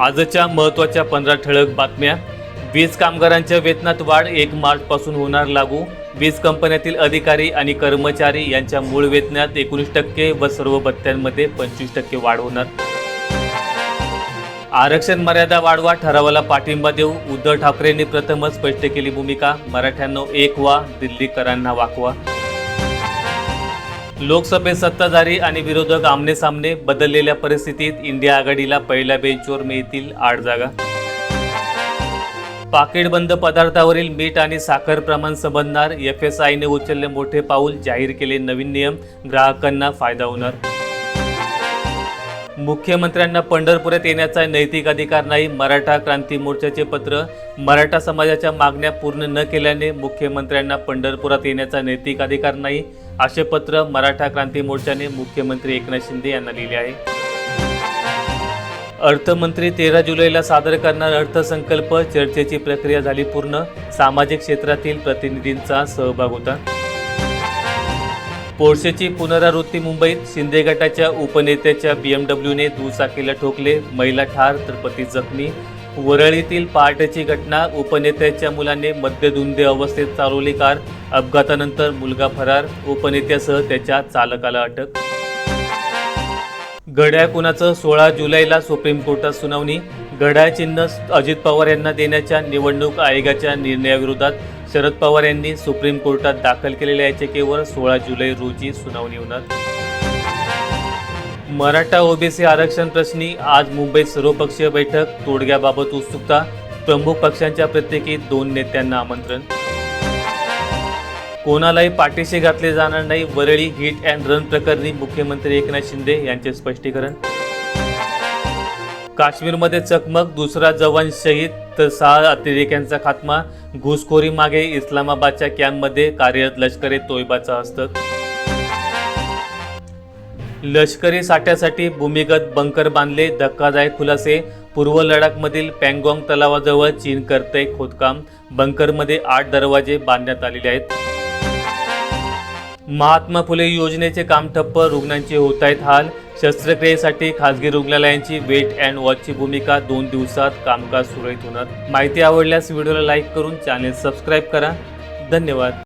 आजच्या महत्त्वाच्या पंधरा ठळक बातम्या. वीज कामगारांच्या वेतनात वाढ एक मार्चपासून होणार लागू. वीज कंपन्यातील अधिकारी आणि कर्मचारी यांच्या मूळ वेतनात एकोणीस टक्के व सर्व भत्त्यांमध्ये पंचवीस टक्के वाढ होणार. आरक्षण मर्यादा वाढवा ठरावाला पाठिंबा देऊ. उद्धव ठाकरेंनी प्रथमच स्पष्ट केली भूमिका. मराठ्यांनो एक वा दिल्लीकरांना वाकवा. लोकसभेत सत्ताधारी आणि विरोधक आमने सामने बदललेल्या परिस्थितीत इंडिया आघाडीला पहिल्या बेंचवर मिळतील आठ जागा. पाकिटबंद पदार्थावरील मीठ आणि साखर प्रमाण संबंधणार एफ एस आयने उचलले मोठे पाऊल जाहीर केले नवीन नियम. ग्राहकांना फायदा होणार. मुख्यमंत्र्यांना पंढरपुरात येण्याचा नैतिक अधिकार नाही. मराठा क्रांती मोर्चाचे पत्र. मराठा समाजाच्या मागण्या पूर्ण न केल्याने मुख्यमंत्र्यांना पंढरपुरात येण्याचा नैतिक अधिकार नाही. असे पत्र मराठा क्रांती मोर्चाने मुख्यमंत्री एकनाथ शिंदे यांना लिहिले आहे. अर्थमंत्री तेरा जुलैला सादर करणार अर्थसंकल्प चर्चेची प्रक्रिया झाली पूर्ण. सामाजिक क्षेत्रातील प्रतिनिधींचा सहभाग होता. पोर्शेची पुनरावृत्ती मुंबईत शिंदे गटाच्या उपनेत्याच्या बीएमडब्ल्यूने दुचाकीला ठोकले. महिला ठार तर पती जखमी. वरळीतील पहाटेची घटना उपनेत्याच्या मुलाने मद्यधुंदे अवस्थेत चालवली कार अपघातानंतर मुलगा फरार उपनेत्यासह त्याच्या चालकाला अटक. घड्याळ कुणाचं सोळा जुलैला सुप्रीम कोर्टात सुनावणी घड्याळ चिन्ह अजित पवार यांना देण्याच्या निवडणूक आयोगाच्या निर्णयाविरोधात शरद पवार यांनी सुप्रीम कोर्टात दाखल केलेल्या याचिकेवर सोळा जुलै रोजी सुनावणी होणार. मराठा ओबीसी आरक्षण प्रश्नी आज मुंबईत सर्वपक्षीय बैठक तोडग्याबाबत उत्सुकता प्रमुख पक्षांच्या प्रत्येकी दोन नेत्यांना आमंत्रण. कोणालाही पाठीशी घातले जाणार नाही वरळी हिट अँड रन प्रकरणी मुख्यमंत्री एकनाथ शिंदे यांचे स्पष्टीकरण. काश्मीरमध्ये चकमक दुसरा जवान शहीद तर सहा अतिरेक्यांचा खात्मा घुसखोरी मागे इस्लामाबादच्या कॅम्पमध्ये कार्यरत लष्करे तोयबाचा हस्तक. लष्करी साठ्यासाठी भूमिगत बंकर बांधले धक्कादायक खुलासे. पूर्व लडाखमधील पँगॉंग तलावाजवळ चीन करते खोदकाम. बंकरमध्ये आठ दरवाजे बांधण्यात आलेले आहेत. महात्मा फुले योजनेचे काम ठप्प रुग्णांचे होत आहेत हाल. शस्त्रक्रियेसाठी खासगी रुग्णालयांची वेट अँड वॉचची भूमिका दोन दिवसात कामकाज सुरळीत होणार. माहिती आवडल्यास व्हिडिओला लाईक करून चॅनेल सबस्क्राईब करा. धन्यवाद.